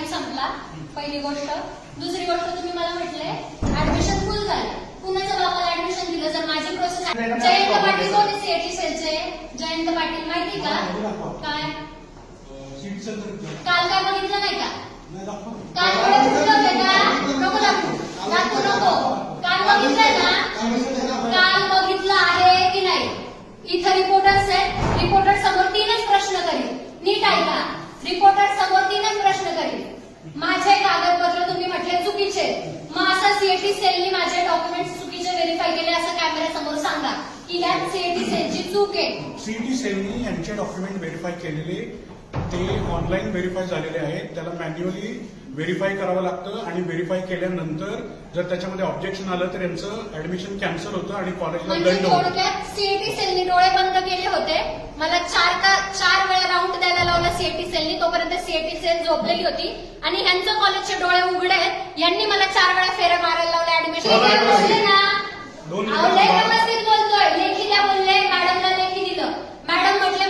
Time संपला पहिली गोष्ट. दुसरी गोष्ट तुम्ही मला म्हटले ऍडमिशन फुल झाले. कुणाच्या बाबाला ऍडमिशन दिलं जर माझी प्रोसेस जयंत पाटील. कोण सीएटी सेलचे. जयंत पाटील माहिती का? काय? काल काय बघितलं नाही का? काल का? नको दाखवू. दाखवू नको. काल बघितलंय ना? काल बघितलं आहे की नाही? इथं रिपोर्टर्स आहेत. रिपोर्टर समोर तीनच प्रश्न करील नीट ऐका. रिपोर्टर समोर तीनच प्रश्न करील. माझे कागदपत्र तुम्ही म्हटले चुकीचे. मग असं सीएटी सेलनी माझे डॉक्युमेंट चुकीचे व्हेरीफाय केले असं कॅमेरा समोर सांगा. की ह्या सीएटी सेलची चूक आहे. सीएटी सेलनी यांचे डॉक्युमेंट व्हेरीफाय केलेले ते ऑनलाईन व्हेरीफाय झालेले आहेत त्याला मॅन्युअली व्हेरीफाय करावं लागतं आणि व्हेरीफाय केल्यानंतर जर त्याच्यामध्ये ऑब्जेक्शन आलं तर यांचं ऍडमिशन कॅन्सल होतं आणि कॉलेजला म्हणजे दंड होतो थोडक्यात सेलनी डोळे बंद केले होते. मला चार का चार वेळा राऊंड द्यायला लावला सीएटी सेलनी तोपर्यंत सीएटी सेल झोपलेली होती. आणि ह्यांचं कॉलेजचे डोळे उघडे आहेत. यांनी मला चार वेळा फेऱ्या मारायला लावल्या ऍडमिशन बोलले ना. दोन अहो, लय मिनिटं व्यवस्थित बोलतोय. लेखी द्या बोलले. मॅडमला लेखी दिलं. मॅडम म्हटले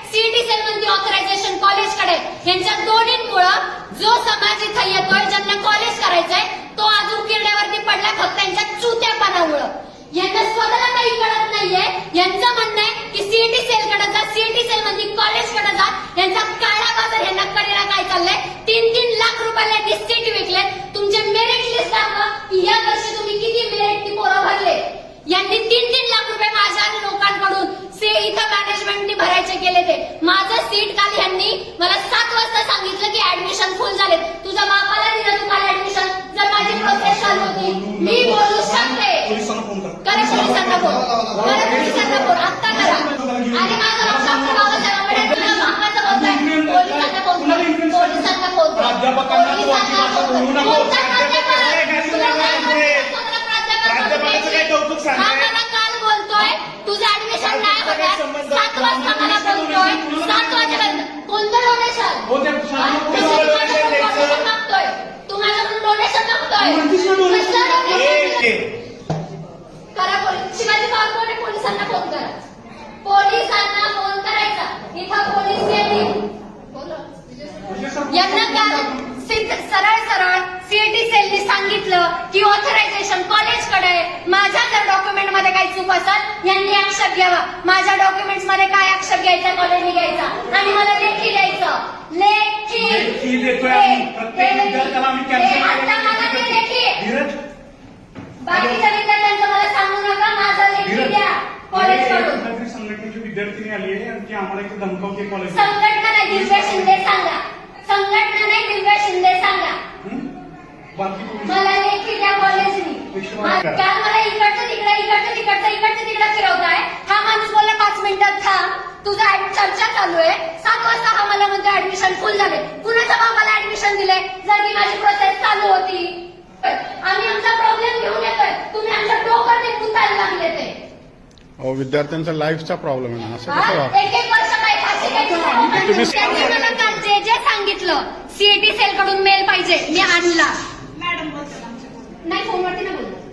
कडे सीएटी सेल मध्ये ऑथरायझेशन कॉलेजकडे यांच्या दोन्हीमुळं जो समाज इथं येतोय ज्यांना कॉलेज करायचंय तो आज उकिरड्यावरती पडला फक्त त्यांच्या चुत्यापणामुळं. यांना स्वतःला काही कळत नाहीये. यांचं म्हणणं आहे की सीएटी सेल कडे जा सीएटी सेल मध्ये कॉलेजकडे जा. यांचा काळा बाजार यांना कडेला काय चाललंय? तीन तीन लाख रुपयाला यांनी सीट विकले तुमचे मेरिट लिस्ट दाखवा या वर्षी तुम्ही किती मेरिट पोरं भरले यांनी तीन तीन लाख रुपये माझ्या लोकांकडून से इथं मॅनेजमेंटनी भरायचे केले ते माझं सीट काल यांनी मला सात वाजता सांगितलं की ऍडमिशन फुल झाले तुझ्या बापाला दिलं तू काल ऍडमिशन जर माझी प्रोसेस चालू होती. मी बोलू शकते. करा पोलिसांना फोन करा पोलिसांना फोन आत्ता करा. आणि माझं डॉक्टर बाबासाहेब आंबेडकर. मामाचं पोलिसांना फोन पोलिसांना फोन प्राध्यापक? काल बोलतोय. तुझं ऍडमिशन नाही प्राध्यापकाचा सरळ सरळ सीएटी सेलनी सांगितलं की ऑथरायझेशन कॉलेजकडे आहे. माझ्या जर डॉक्युमेंटमध्ये काही चूक असेल यांनी आक्षेप घ्यावा माझ्या डॉक्युमेंट्समध्ये काय आक्षेप घ्यायचा कॉलेजने घ्यायचा आणि मला लेखी लेखी लेखी देतोय आम्ही. हे- प्रत्येक हे- विद्यार्थ्याला आम्ही हे cancel आता करायला मला ते लेखी आहे. धीरज बाकीच्या विद्यार्थ्यांचं मला सांगू नका माझा लेखी धीरज। द्या कॉलेजकडून कुठल्यातरी संघटनेची विद्यार्थिनी आली आहे आणि ती आम्हाला इथे धमकावते कॉलेज। संघटना नाही दिव्या शिंदे सांगा। संघटना नाही दिव्या शिंदे सांगा। बाकी कोणी- मला लेखी द्या कॉलेजनी मा- काल मला इकडचं तिकडे इकडचं तिकडचं इकडचं तिकडे फिरवताय. हा माणूस बोलला पाच मिनिटात थांब. तुझा चर्चा चालू आहे. सात वाजता हा मला म्हणतो ऍडमिशन फुल झाले. बाबाला ऍडमिशन दिले जर माझी प्रोसेस चालू होती आम्ही आमचा प्रॉब्लेम घेऊन येतोय. तुम्ही आमच्या डोकर निघून जायला लागले ते. अहो विद्यार्थ्यांचा लाईफचा प्रॉब्लेम आहे ना. असं कसं हा? एक एक वर्ष काय फाशी घ्यायची तुम्ही- त्यांनी मला काल जे जे सांगितलं सीएटी सेल कडून मेल पाहिजे. मी आणला. नाही फोनवरती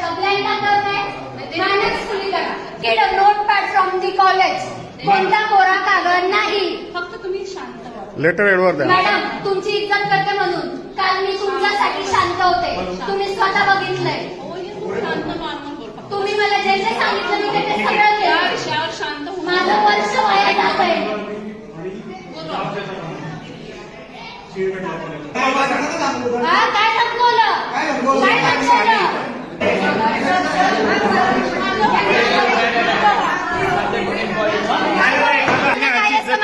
आहे ना ब्लँक कागदावर नाही मायनस फुली करा get a notepad from the college कोणता कोरा कागद नाही. फक्त तुम्ही शांत व्हा लेटर एडवर द्या. मॅडम तुमची इज्जत करते म्हणून. काल मी तुमच्यासाठी शांत होते. तुम्ही स्वतः बघितलंय हो, हे खूप शांत नॉर्मल बोल फक्त तुम्ही मला जे जे सांगितलं मी ते ते सगळं त्या केलं विषयावर शांत होऊन माझं वर्ष वाया जात आहे बोलवा. हा काय सांगतो काय म्हणताय?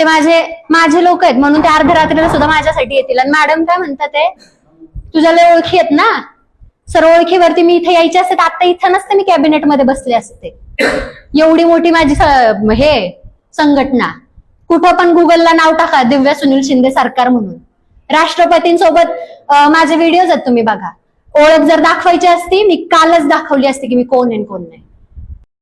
ते माझे माझे लोक आहेत. म्हणून ते अर्ध्या रात्रीला सुद्धा माझ्यासाठी येतील. आणि मॅडम काय म्हणतात ते तुझ्या लय ओळखी आहेत ना? सर ओळखीवरती मी इथे यायचे असते आता इथं नसते मी कॅबिनेटमध्ये बसले असते. एवढी मोठी माझी हे संघटना. कुठं पण गुगलला नाव टाका दिव्या सुनील शिंदे सरकार म्हणून. राष्ट्रपतींसोबत माझे व्हिडिओज आहेत तुम्ही बघा. ओळख जर दाखवायची असती मी कालच दाखवली असती की मी कोण आहे आणि कोण नाही.